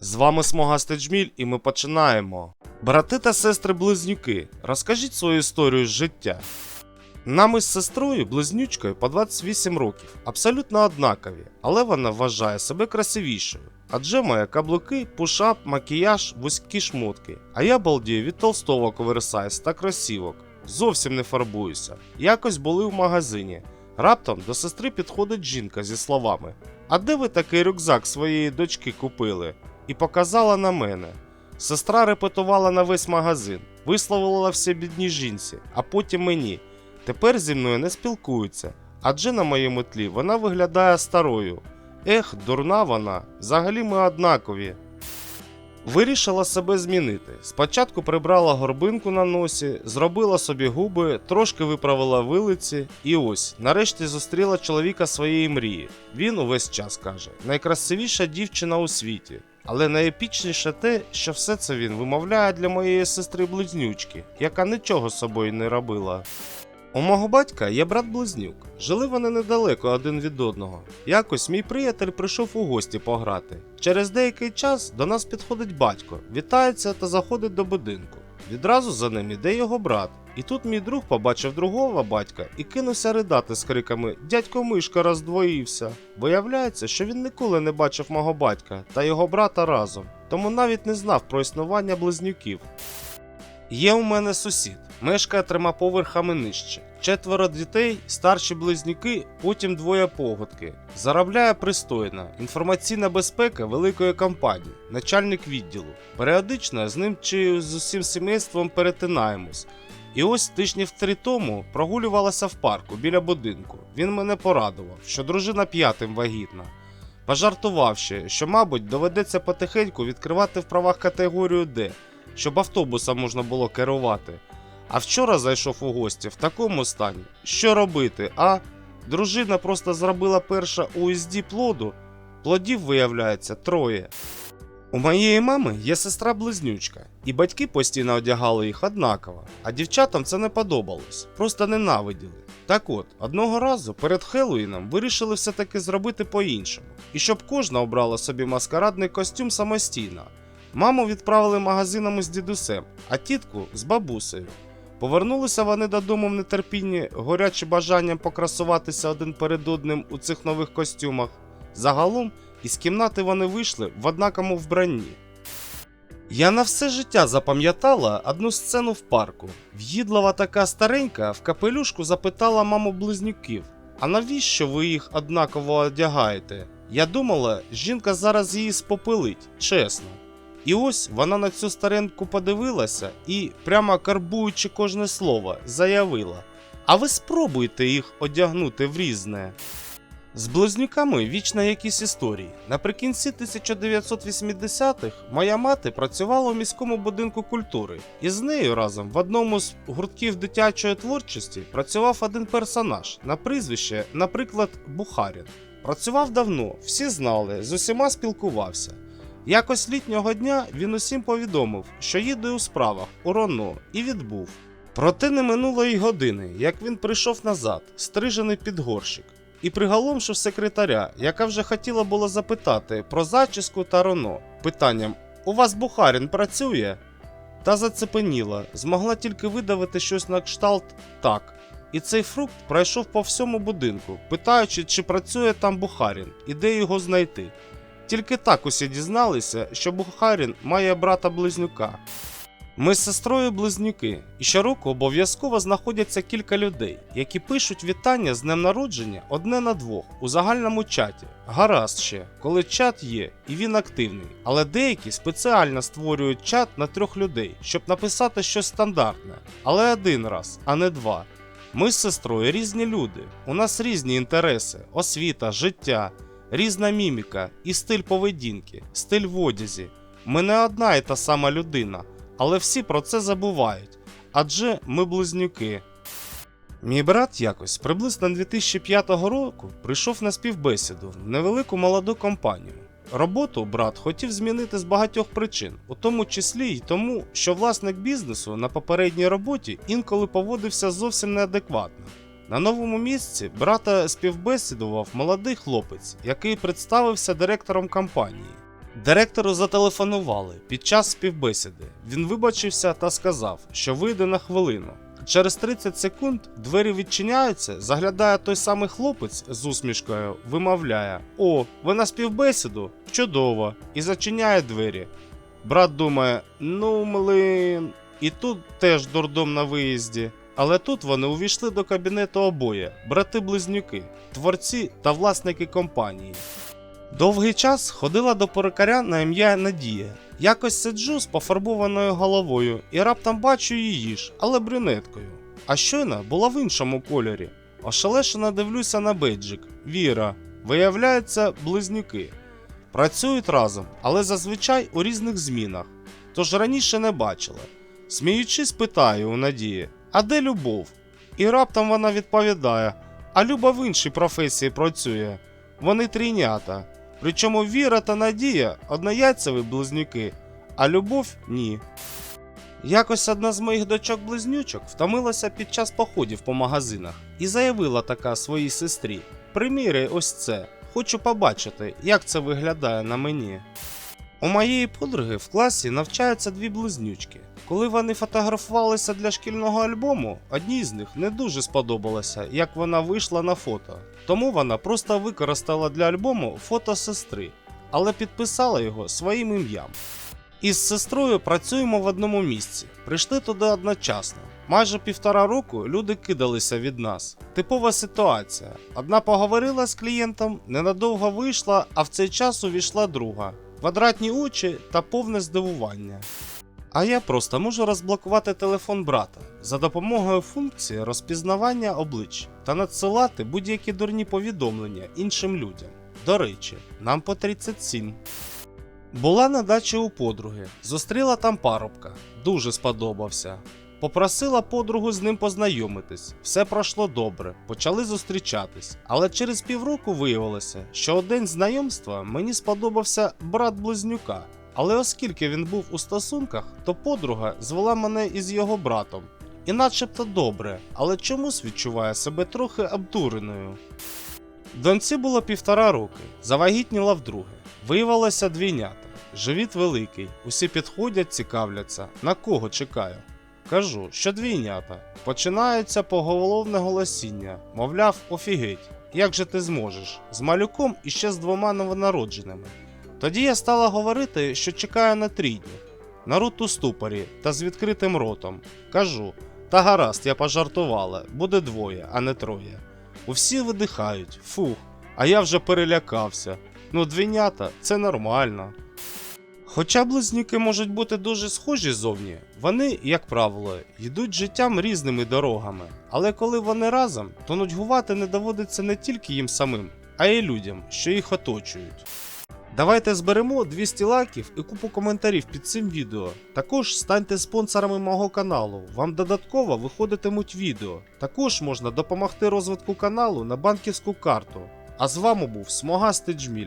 З вами Смогастий Джміль і ми починаємо. Брати та сестри близнюки, розкажіть свою історію з життя. Нам із сестрою близнючкою по 28 років, абсолютно однакові, але вона вважає себе красивішою. Адже має каблуки, пушап, макіяж, вузькі шмотки. А я балдію від толстовок оверсайз та кросівок. Зовсім не фарбуюся. Якось були в магазині. Раптом до сестри підходить жінка зі словами: А де ви такий рюкзак своєї дочки купили? І показала на мене. Сестра репетувала на весь магазин, висловила все бідній жінці, а потім мені. Тепер зі мною не спілкуються, адже на моєму тлі вона виглядає старою. Ех, дурна вона, взагалі ми однакові. Вирішила себе змінити. Спочатку прибрала горбинку на носі, зробила собі губи, трошки виправила вилиці, і ось, нарешті зустріла чоловіка своєї мрії. Він увесь час каже: найкрасивіша дівчина у світі. Але найепічніше те, що все це він вимовляє для моєї сестри близнючки, яка нічого собою не робила. У мого батька є брат-близнюк. Жили вони недалеко один від одного. Якось мій приятель прийшов у гості пограти. Через деякий час до нас підходить батько, вітається та заходить до будинку. Відразу за ним іде його брат. І тут мій друг побачив другого батька і кинувся ридати з криками Дядько Мишка роздвоївся. Виявляється, що він ніколи не бачив мого батька та його брата разом, тому навіть не знав про існування близнюків. Є у мене сусід, мешкає трьома поверхами нижче. Четверо дітей, старші близнюки, потім двоє погодки. Заробляє пристойно, інформаційна безпека великої компанії, начальник відділу. Періодично з ним чи з усім сімейством перетинаємось. І ось тижнів три тому прогулювалася в парку біля будинку. Він мене порадував, що дружина п'ятим вагітна. Пожартував ще, що, мабуть, доведеться потихеньку відкривати в правах категорію Д, щоб автобусом можна було керувати. А вчора зайшов у гості в такому стані. Що робити, а? Дружина просто зробила перше УСД плоду, плодів виявляється троє. У моєї мами є сестра-близнючка, і батьки постійно одягали їх однаково, а дівчатам це не подобалось, просто ненавиділи. Так от, одного разу перед Хеллоїном вирішили все-таки зробити по-іншому, і щоб кожна обрала собі маскарадний костюм самостійно. Маму відправили магазинами з дідусем, а тітку з бабусею. Повернулися вони додому в нетерпінні, горячі бажанням покрасуватися один перед одним у цих нових костюмах. Загалом із кімнати вони вийшли в однакому вбранні. Я на все життя запам'ятала одну сцену в парку. В'їдлива така старенька в капелюшку запитала маму близнюків: А навіщо ви їх однаково одягаєте? Я думала, жінка зараз її спопилить, чесно. І ось вона на цю стареньку подивилася і, прямо карбуючи кожне слово, заявила: А ви спробуйте їх одягнути в різне. З близнюками вічно якісь історії. Наприкінці 1980-х моя мати працювала у міському будинку культури, і з нею разом в одному з гуртків дитячої творчості працював один персонаж на прізвище, наприклад, Бухарін. Працював давно, всі знали, з усіма спілкувався. Якось літнього дня він усім повідомив, що їде у справах у Роно і відбув. Проте не минуло й години, як він прийшов назад, стрижений під горщик, і приголомшив секретаря, яка вже хотіла було запитати про зачіску та Роно, питанням: У вас Бухарін працює? Та зацепеніла, змогла тільки видавити щось на кшталт так. І цей фрукт пройшов по всьому будинку, питаючи, чи працює там Бухарін і де його знайти. Тільки так усі дізналися, що Бухарін має брата-близнюка. Ми з сестрою близнюки, і щороку обов'язково знаходяться кілька людей, які пишуть вітання з днем народження одне на двох у загальному чаті. Гаразд ще, коли чат є і він активний, але деякі спеціально створюють чат на трьох людей, щоб написати щось стандартне, але один раз, а не два. Ми з сестрою різні люди, у нас різні інтереси, освіта, життя різна міміка і стиль поведінки, стиль в одязі. Ми не одна і та сама людина, але всі про це забувають, адже ми близнюки. Мій брат якось приблизно 2005 року прийшов на співбесіду в невелику молоду компанію. Роботу брат хотів змінити з багатьох причин, у тому числі й тому, що власник бізнесу на попередній роботі інколи поводився зовсім неадекватно. На новому місці брата співбесідував молодий хлопець, який представився директором компанії. Директору зателефонували під час співбесіди. Він вибачився та сказав, що вийде на хвилину. Через 30 секунд двері відчиняються, заглядає той самий хлопець з усмішкою, вимовляє: О, ви на співбесіду? Чудово! І зачиняє двері. Брат думає: ну, млин. І тут теж дурдом на виїзді. Але тут вони увійшли до кабінету обоє, брати-близнюки, творці та власники компанії. Довгий час ходила до перукаря на ім'я Надія. Якось сиджу з пофарбованою головою і раптом бачу її ж, але брюнеткою. А щойно була в іншому кольорі. Ошелешено дивлюся на бейджик. Віра. Виявляється, близнюки. Працюють разом, але зазвичай у різних змінах. Тож раніше не бачила. Сміючись, питаю у Надії, а де любов? І раптом вона відповідає: А Люба в іншій професії працює. Вони трійнята. Причому Віра та Надія однояйцеві близнюки, а любов ні. Якось одна з моїх дочок-близнючок втомилася під час походів по магазинах і заявила така своїй сестрі: Приміряй ось це, хочу побачити, як це виглядає на мені. У моєї подруги в класі навчаються дві близнючки. Коли вони фотографувалися для шкільного альбому, одній з них не дуже сподобалося, як вона вийшла на фото. Тому вона просто використала для альбому фото сестри, але підписала його своїм ім'ям. Із сестрою працюємо в одному місці. Прийшли туди одночасно. Майже півтора року люди кидалися від нас. Типова ситуація. Одна поговорила з клієнтом, ненадовго вийшла, а в цей час увійшла друга. Квадратні очі та повне здивування. А я просто можу розблокувати телефон брата за допомогою функції розпізнавання облич та надсилати будь-які дурні повідомлення іншим людям. До речі, нам по 37. Була на дачі у подруги, зустріла там парубка, дуже сподобався. Попросила подругу з ним познайомитись, все пройшло добре, почали зустрічатись. Але через півроку виявилося, що у день знайомства мені сподобався брат близнюка. Але оскільки він був у стосунках, то подруга звела мене із його братом. І начебто добре, але чомусь відчуває себе трохи обдуреною. Доньці було півтора роки, завагітніла вдруге. Виявилося двійнята. Живіт великий, усі підходять, цікавляться, на кого чекаю. Кажу, що двійнята. Починається поголовне голосіння, мовляв, офігеть, як же ти зможеш? З малюком і ще з двома новонародженими. Тоді я стала говорити, що чекаю на трійню. Народ у ступорі та з відкритим ротом. Кажу, та гаразд, я пожартувала, буде двоє, а не троє. Усі видихають, фух, а я вже перелякався. Ну, двійнята це нормально. Хоча близнюки можуть бути дуже схожі зовні, вони, як правило, йдуть життям різними дорогами. Але коли вони разом, то нудьгувати не доводиться не тільки їм самим, а й людям, що їх оточують. Давайте зберемо 200 лайків і купу коментарів під цим відео. Також станьте спонсорами мого каналу, вам додатково виходитимуть відео. Також можна допомогти розвитку каналу на банківську карту. А з вами був Смогастий Джміль.